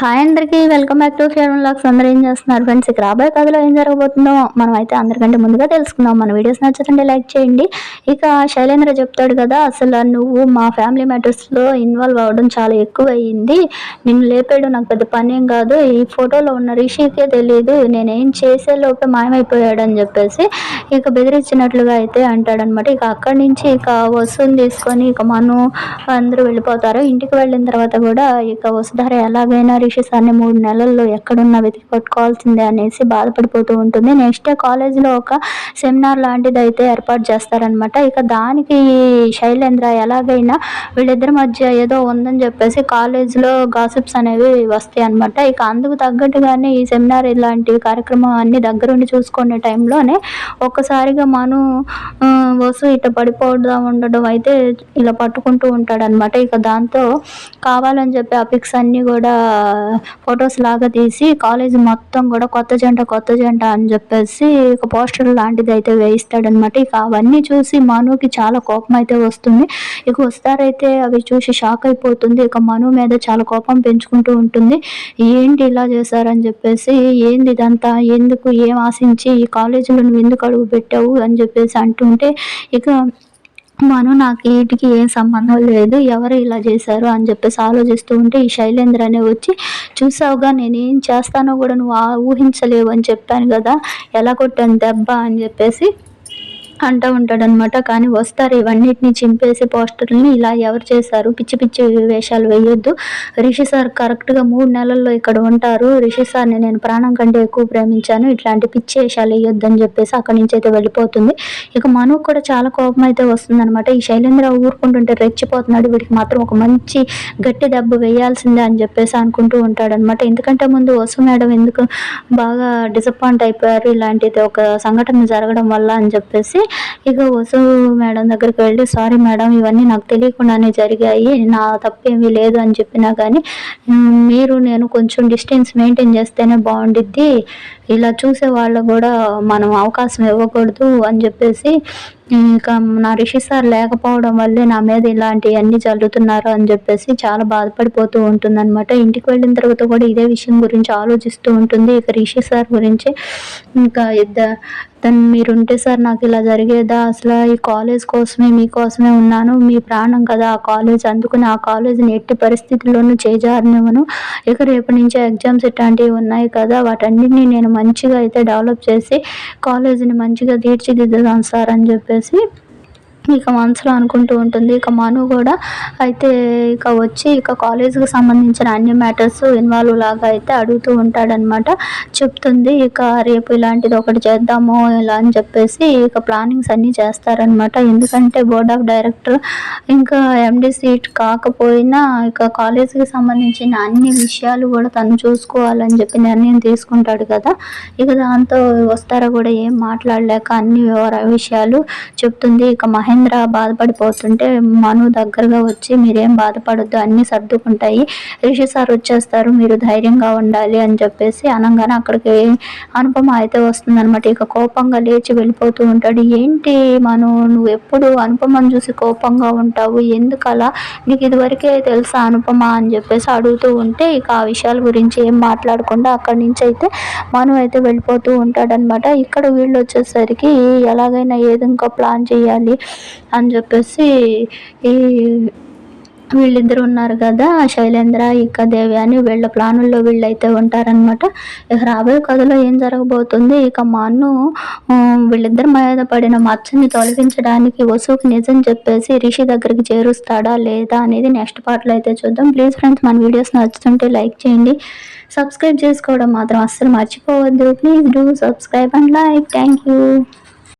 Hi అందరికీ welcome back to fear locks అందరూ ఏం చేస్తున్నారు ఫ్రెండ్స్? ఇక రాబోయే కథలో ఏం జరగబోతుందో మనం అయితే అందరికంటే ముందుగా తెలుసుకుందాం. మన వీడియోస్ నచ్చుతుంటే లైక్ చేయండి. ఇక శైలేంద్ర చెప్తాడు కదా అసలు నువ్వు మా ఫ్యామిలీ మ్యాటర్స్లో ఇన్వాల్వ్ అవ్వడం చాలా ఎక్కువ అయ్యింది నిన్ను లేపాడు నాకు పెద్ద పని ఏం కాదు. ఈ ఫోటోలో ఉన్న రిషికే తెలియదు నేనేం చేసే లోపే మాయమైపోయాడు అని చెప్పేసి ఇక బెదిరించినట్లుగా అయితే అంటాడనమాట ఇక అక్కడి నుంచి ఇక వస్తువుని తీసుకొని ఇక మను అందరూ వెళ్ళిపోతారు. ఇంటికి వెళ్ళిన తర్వాత కూడా ఇక వసుధార ఎలాగైనా రిషి సార్ని మూడు నెలల్లో ఎక్కడున్నా వెతికి పట్టుకోవాల్సిందే అనేసి బాధపడిపోతూ ఉంటుంది. నెక్స్ట్ కాలేజీలో కాలేజ్లో ఒక సెమినార్ లాంటిది అయితే ఏర్పాటు చేస్తారనమాట ఇక దానికి శైలేంద్ర ఎలాగైనా వీళ్ళిద్దరి మధ్య ఏదో ఉందని చెప్పేసి కాలేజ్లో గాసిప్స్ అనేవి వస్తాయి అనమాట ఇక అందుకు తగ్గట్టుగానే ఈ సెమినార్ ఇలాంటి కార్యక్రమం అన్ని దగ్గరుండి చూసుకునే టైంలోనే ఒక్కసారిగా మను వసు ఇట పడిపోదా ఉండడం అయితే ఇలా పట్టుకుంటూ ఉంటాడనమాట ఇక దాంతో కావాలని చెప్పి ఆ పిక్స్ అన్నీ కూడా ఫొటోస్ లాగా తీసి కాలేజ్ మొత్తం కూడా కొత్త జంట కొత్త జంట అని చెప్పేసి ఒక పోస్టర్ లాంటిది అయితే వేయిస్తాడనమాట ఇక అవన్నీ చూసి మనుకి చాలా కోపం అయితే వస్తుంది. ఇక వస్తారైతే అవి చూసి షాక్ అయిపోతుంది. ఇక మను మీద చాలా కోపం పెంచుకుంటూ ఉంటుంది. ఏంటి ఇలా చేశారని చెప్పేసి ఏంది ఇదంతా? ఎందుకు? ఏం ఆశించి ఈ కాలేజీలో నువ్వు ఎందుకు అడుగు పెట్టావు అని చెప్పేసి అంటుంటే ఇక మను నాకు వీటికి ఏం సంబంధం లేదు ఎవరు ఇలా చేశారు అని చెప్పేసి ఆలోచిస్తూ ఉంటే ఈ శైలేంద్ర అనే వచ్చి చూసావుగా నేనేం చేస్తానో కూడా నువ్వు ఊహించలేవు అని చెప్పాను కదా ఎలా కొట్టాను దెబ్బ అని చెప్పేసి అంటూ ఉంటాడనమాట కానీ వస్తారు ఇవన్నిటిని చింపేసి పోస్టర్ని ఇలా ఎవరు చేశారు? పిచ్చి పిచ్చి వేషాలు వేయొద్దు. రిషి సార్ కరెక్ట్గా మూడు నెలల్లో ఇక్కడ ఉంటారు. రిషి సార్ని నేను ప్రాణం కంటే ఎక్కువ ప్రేమించాను. ఇట్లాంటి పిచ్చి వేషాలు వేయొద్దు అని చెప్పేసి అక్కడి నుంచి అయితే వెళ్ళిపోతుంది. ఇక మనకు కూడా చాలా కోపం అయితే వస్తుందనమాట ఈ శైలేంద్ర ఊరుకుంటుంటే రెచ్చిపోతున్నాడు. వీడికి మాత్రం ఒక మంచి గట్టి దెబ్బ వేయాల్సిందే అని చెప్పేసి అనుకుంటూ ఉంటాడనమాట ఎందుకంటే ముందు వసు మేడం ఎందుకు బాగా డిసప్పాయింట్ అయిపోయారు? ఇలాంటిది ఒక సంఘటన జరగడం వల్ల అని చెప్పేసి ఇక వసు మేడం దగ్గరికి వెళ్ళి సారీ మేడం ఇవన్నీ నాకు తెలియకుండానే జరిగాయి నా తప్పేమీ లేదు అని చెప్పినా కానీ మీరు నేను కొంచెం డిస్టెన్స్ మెయింటైన్ చేస్తేనే బాగుండిద్ది ఇలా చూసే వాళ్ళు కూడా మనం అవకాశం ఇవ్వకూడదు అని చెప్పేసి ఇంకా నా రిషి సార్ లేకపోవడం వల్లే నా మీద ఇలాంటివన్నీ జల్లుతున్నారు అని చెప్పేసి చాలా బాధపడిపోతూ ఉంటుందన్నమాట. ఇంటికి వెళ్ళిన తర్వాత కూడా ఇదే విషయం గురించి ఆలోచిస్తూ ఉంటుంది. ఇక రిషి సార్ గురించి ఇంకా ఇద్దరు తను మీరుంటే సార్ నాకు ఇలా జరిగేదా? అసలు ఈ కాలేజ్ కోసమే మీకోసమే ఉన్నాను. మీ ప్రాణం కదా ఆ కాలేజ్. అందుకుని ఆ కాలేజ్ని ఎట్టి పరిస్థితుల్లోనూ చేజారనివ్వను. ఇక రేపటి నుంచి ఎగ్జామ్స్ ఇట్లాంటివి ఉన్నాయి కదా. వాటన్నిటిని నేను మంచిగా అయితే డెవలప్ చేసి కాలేజీని మంచిగా తీర్చిదిద్దుదాం సార్ అని చెప్పేసి ఇక మనసులో అనుకుంటూ ఉంటుంది. ఇక మను కూడా అయితే ఇక వచ్చి ఇక కాలేజ్కి సంబంధించిన అన్ని మ్యాటర్స్ ఇన్వాల్వ్ లాగా అయితే అడుగుతూ ఉంటాడనమాట చెప్తుంది ఇక రేపు ఇలాంటిది ఒకటి చేద్దాము ఇలా అని చెప్పేసి ఇక ప్లానింగ్స్ అన్నీ చేస్తారనమాట ఎందుకంటే బోర్డ్ ఆఫ్ డైరెక్టర్ ఇంకా ఎండి సీట్ కాకపోయినా ఇక కాలేజీకి సంబంధించిన అన్ని విషయాలు కూడా తను చూసుకోవాలని చెప్పి నిర్ణయం తీసుకుంటాడు కదా. ఇక దాంతో వస్తారా కూడా ఏం మాట్లాడలేక అన్ని వివర విషయాలు చెప్తుంది. ఇక మహేంద్ర మహేంద్ర బాధపడిపోతుంటే మను దగ్గరగా వచ్చి మీరేం బాధపడద్దు అన్నీ సర్దుకుంటాయి. రిషి సార్ వచ్చేస్తారు మీరు ధైర్యంగా ఉండాలి అని చెప్పేసి అనగానే అక్కడికి అనుపమ అయితే వస్తుందనమాట ఇక కోపంగా లేచి వెళ్ళిపోతూ ఉంటాడు. ఏంటి మను నువ్వు ఎప్పుడు అనుపమను చూసి కోపంగా ఉంటావు? ఎందుకు అలా? నీకు ఇదివరకే తెలుసా అనుపమ? అని చెప్పేసి అడుగుతూ ఉంటే ఇక ఆ విషయాల గురించి ఏం మాట్లాడకుండా అక్కడి నుంచి అయితే మను అయితే వెళ్ళిపోతూ ఉంటాడనమాట ఇక్కడ వీళ్ళు వచ్చేసరికి ఎలాగైనా ఏదో ఇంకో ప్లాన్ చేయాలి. అని చెప్పేసి ఈ వీళ్ళిద్దరు ఉన్నారు కదా శైలేంద్ర ఇక దేవి అని వీళ్ళ ప్లానుల్లో వీళ్ళైతే ఉంటారనమాట ఇక రాబోయే కథలో ఏం జరగబోతుంది? ఇక మన్ను వీళ్ళిద్దరి మీద పడిన మచ్చని తొలగించడానికి వసుకి నిజం చెప్పేసి రిషి దగ్గరికి చేరుస్తాడా లేదా అనేది నెక్స్ట్ పార్ట్లో అయితే చూద్దాం. ప్లీజ్ ఫ్రెండ్స్ మన వీడియోస్ నచ్చుతుంటే లైక్ చేయండి. సబ్స్క్రైబ్ చేసుకోవడం మాత్రం అస్సలు మర్చిపోవద్దు. Please do subscribe and like. Thank you.